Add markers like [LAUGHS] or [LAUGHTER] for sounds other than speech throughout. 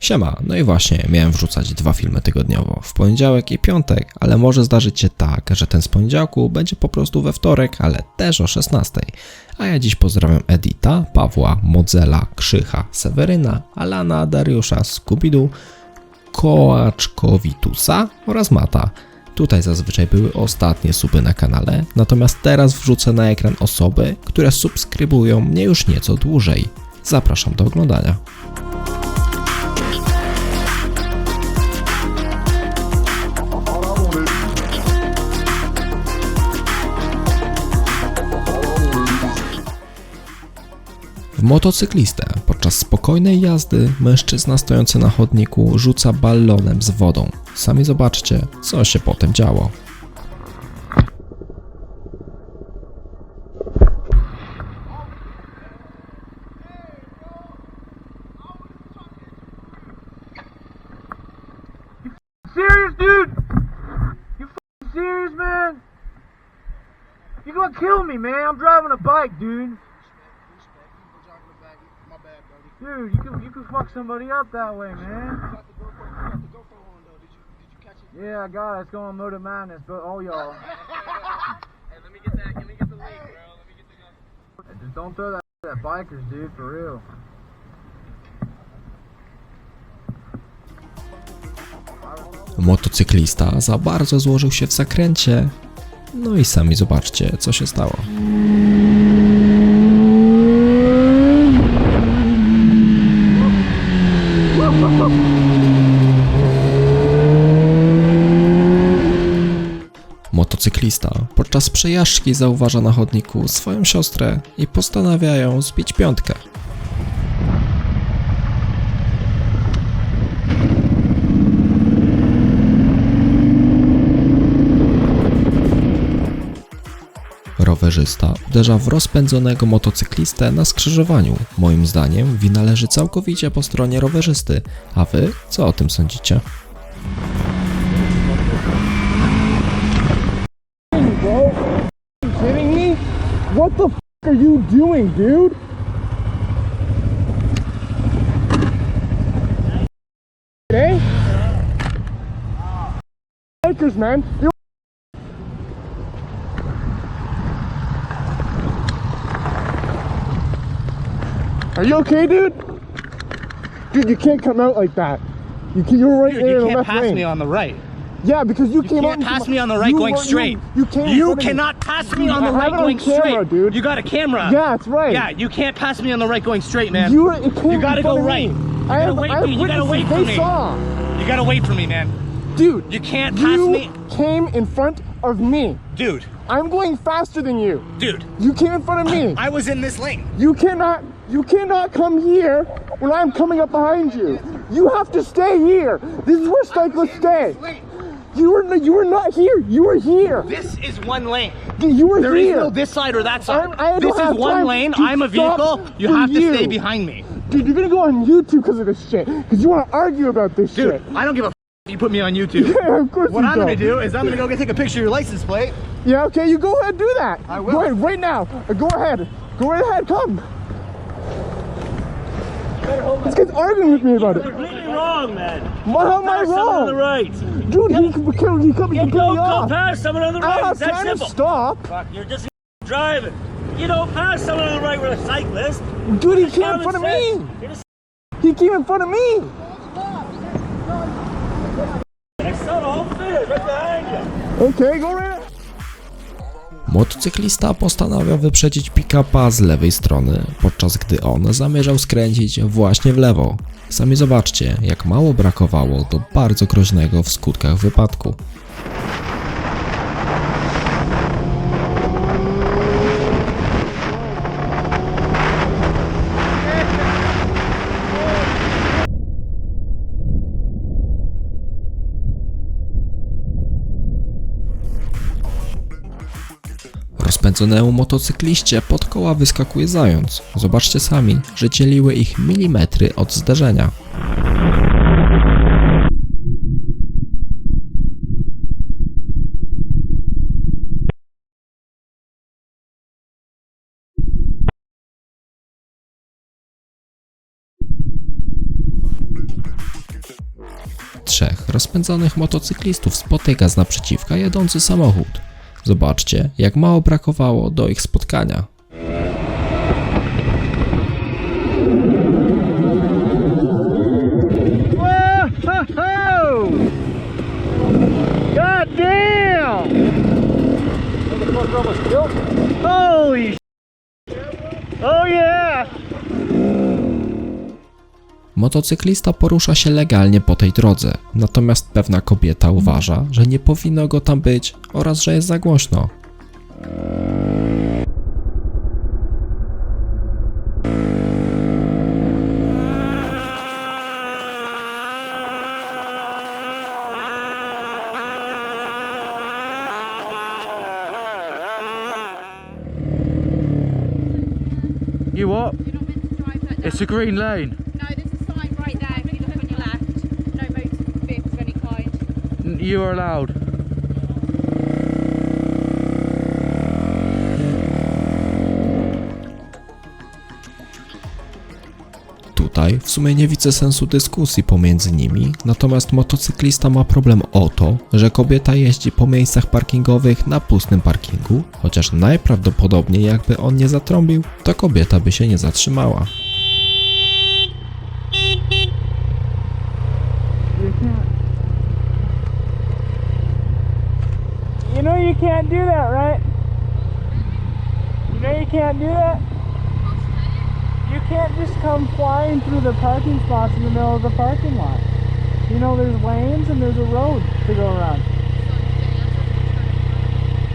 Siema, no i właśnie, miałem wrzucać dwa filmy tygodniowo, w poniedziałek i piątek, ale może zdarzyć się tak, że ten z poniedziałku będzie po prostu we wtorek, ale też o 16. A ja dziś pozdrawiam Edita, Pawła, Modzela, Krzycha, Seweryna, Alana, Dariusza, Skubidu, Kołaczkowitusa oraz Mata. Tutaj zazwyczaj były ostatnie suby na kanale, natomiast teraz wrzucę na ekran osoby, które subskrybują mnie już nieco dłużej. Zapraszam do oglądania. Motocyklistę podczas spokojnej jazdy mężczyzna stojący na chodniku rzuca ballonem z wodą. Sami zobaczcie, co się potem działo. kill me, man? I'm driving a bike, dude. Dude, you can you can fuck somebody up that way, man. Yeah, I got it. It's going Motor Madness, but all y'all. [LAUGHS] Hey, let me get that. Let me get the link, bro. Let me get the gun. Just don't throw that at bikers, dude, for real. Motocyklista za bardzo złożył się w zakręcie. No i sami zobaczcie, co się stało. Podczas przejażdżki zauważa na chodniku swoją siostrę i postanawia ją zbić piątkę. Rowerzysta uderza w rozpędzonego motocyklistę na skrzyżowaniu. Moim zdaniem wina leży całkowicie po stronie rowerzysty. A wy co o tym sądzicie? Are you doing, dude? Hey? Lakers, man. You Are you okay, dude? Dude, you can't come out like that. You can, you're right Dude, there in you can't pass lane. me on the right. Yeah, because you, You came can't pass me on the right you going were- you- straight. You, You me. cannot pass me on the right going camera, straight. dude. You got a camera. Yeah, that's right. Yeah, you can't pass me on the right going straight, man. You, came You gotta go right. You I gotta have, wait I for have me. You gotta wait for me. saw. You gotta wait for me, man. Dude, You can't pass you me. came in front of me. Dude, I'm going faster than you. dude, You came in front of me. I was in this lane. You cannot, you cannot come here when I'm coming up behind you. You have to stay here. This is where cyclists stay. You were, you were not here. You were here. This is one lane. You were There is here. no this side or that side. I'm- this is one time lane. I'm a vehicle. You have to stay behind me. Dude, you're gonna go on YouTube because of this shit. Because you want to argue about this Dude, shit. Dude, I don't give a f- if you put me on [LAUGHS] YouTube. Yeah, of course What you I'm gonna don't. is I'm gonna go get, take a picture of your license plate. Yeah, okay, you go ahead, and do that. I will. Go ahead, right now. Go ahead. Go right ahead, come. This kid's arguing with me about it. You're completely wrong, man. What, how am I Pass someone on the wrong? right. Dude, he, he, he come, he You me don't go off. past someone on the right. have It's that time simple. to stop. Fuck, you're just driving. You don't pass someone on the right with a cyclist. Dude, he came in front of me. He came in front of me. I saw the whole thing right behind you. Okay, go right. Motocyklista postanawia wyprzedzić pick-upa z lewej strony, podczas gdy on zamierzał skręcić właśnie w lewo. Sami zobaczcie, jak mało brakowało do bardzo groźnego w skutkach wypadku. Rozpędzonemu motocykliście pod koła wyskakuje zając. Zobaczcie sami, że dzieliły ich milimetry od zderzenia. rozpędzonych motocyklistów spotyka z naprzeciwka jadący samochód. Zobaczcie, jak mało brakowało do ich spotkania. God damn! Holy Motocyklista porusza się legalnie po tej drodze, natomiast pewna kobieta uważa, że nie powinno go tam być oraz że jest za głośno. You what? It's a green lane. No, there's a sign right there. If you look on your left, no motor vehicles of any You are allowed. Tutaj w sumie nie widzę sensu dyskusji pomiędzy nimi, natomiast motocyklista ma problem o to, że kobieta jeździ po miejscach parkingowych na pustym parkingu, chociaż najprawdopodobniej jakby on nie zatrąbił, to kobieta by się nie zatrzymała. Can't do that, right? You know you can't do that? You can't just come flying through the parking spots in the middle of the parking lot. You know there's lanes and there's a road to go around.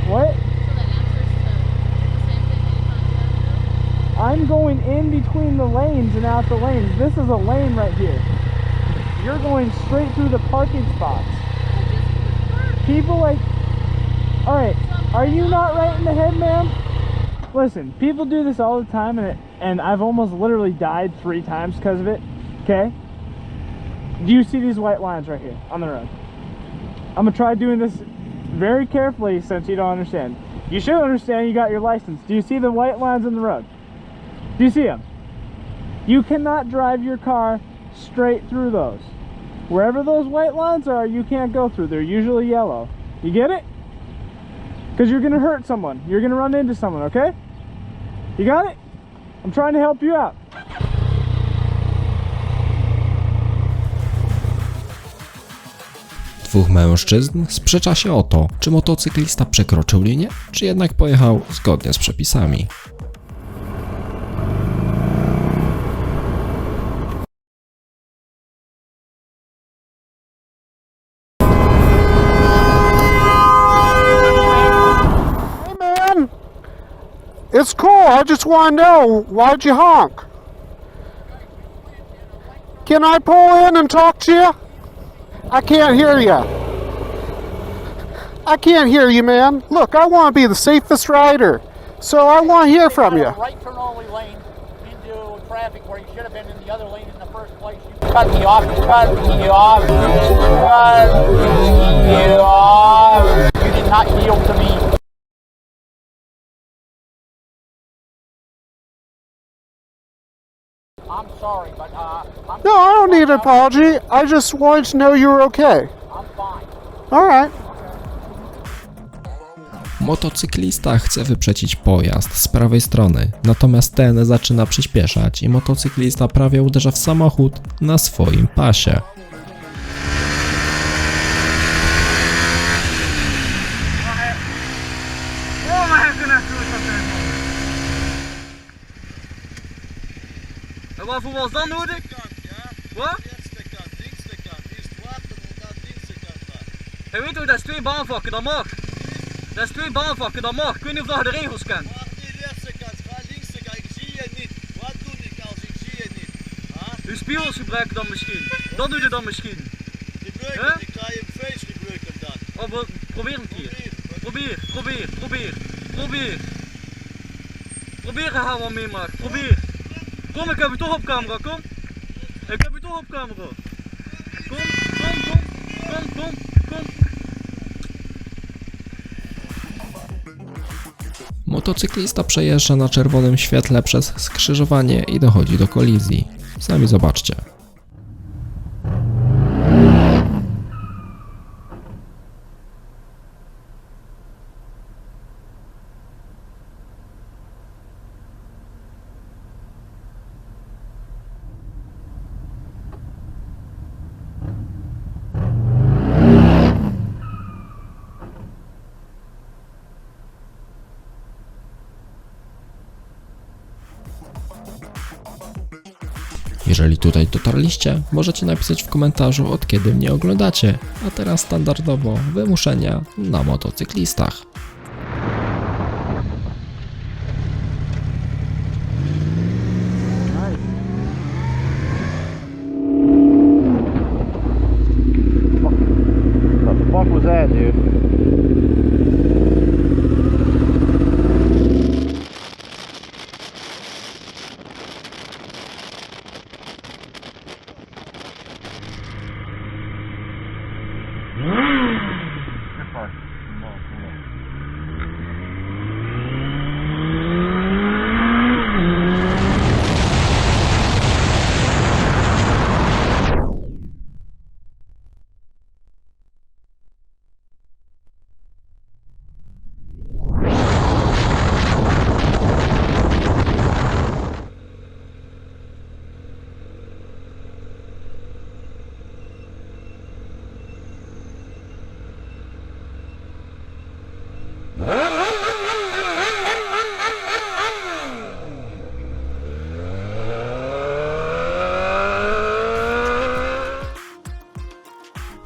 What? I'm going in between the lanes and out the lanes. This is a lane right here. You're going straight through the parking spots. People like Alright, are you not right in the head, ma'am? Listen, people do this all the time, and, it, and I've almost literally died three times because of it. Okay? Do you see these white lines right here on the road? I'm gonna try doing this very carefully since you don't understand. You should understand you got your license. Do you see the white lines in the road? Do you see them? You cannot drive your car straight through those. Wherever those white lines are, you can't go through. They're usually yellow. You get it? Because you're going to hurt someone. You're going to run into someone, okay? You got it? I'm trying to help you out. Dwóch mężczyzn sprzecza się o to, czy motocyklista przekroczył linię, czy jednak pojechał zgodnie z przepisami. It's cool. I just want to know why'd you honk? Can I pull in and talk to you? I can't hear you. I can't hear you, man. Look, I want to be the safest rider, so I want to hear from you. Right turn only lane into traffic where you should have been in the other lane in the first place. You cut me off. You cut me off. You cut me off. You did not yield to me. I'm sorry, but uh, I'm, No, I don't need an apology. I just wanted to know you were okay. I'm fine. All right. Motocyklista chce wyprzecić pojazd z prawej strony, natomiast ten zaczyna przyspieszać i motocyklista prawie uderza w samochód na swoim pasie. waarvoor was dat nodig? Kant, ja. Wat? Eerste kant, linkste kant, eerst water en dan linkse kant. Je weet toch, dat is twee baanvakken, dat mag. Dat is twee baanvakken, dat mag. Ik weet niet of je de regels kent. Maar die eerste kant, ga linkse kant, ik zie je niet. Wat doe ik als ik zie je niet? Ha? Je spiegels gebruiken dan misschien. Dat doe je dan misschien. Gebruiken, huh? ik ga je face gebruiken dan. Oh, probeer een keer. Probeer, probeer, probeer, probeer. Probeer, probeer gaan wat mee. Probeer. Kom, ik heb je toch op camera, kom. Ik heb je toch op camera. Kom, kom, kom, kom, kom, kom. Motocyklista przejeżdża na czerwonym świetle przez skrzyżowanie i dochodzi do kolizji. Sami zobaczcie. Jeżeli tutaj dotarliście, możecie napisać w komentarzu od kiedy mnie oglądacie, a teraz standardowo wymuszenia na motocyklistach.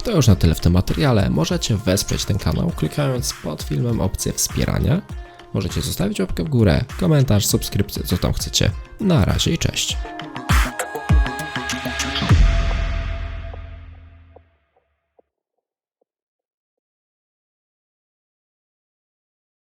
To już na tyle w tym materiale. Możecie wesprzeć ten kanał klikając pod filmem opcję wspierania. Możecie zostawić łapkę w górę, komentarz, subskrypcję, co tam chcecie. Na razie i cześć.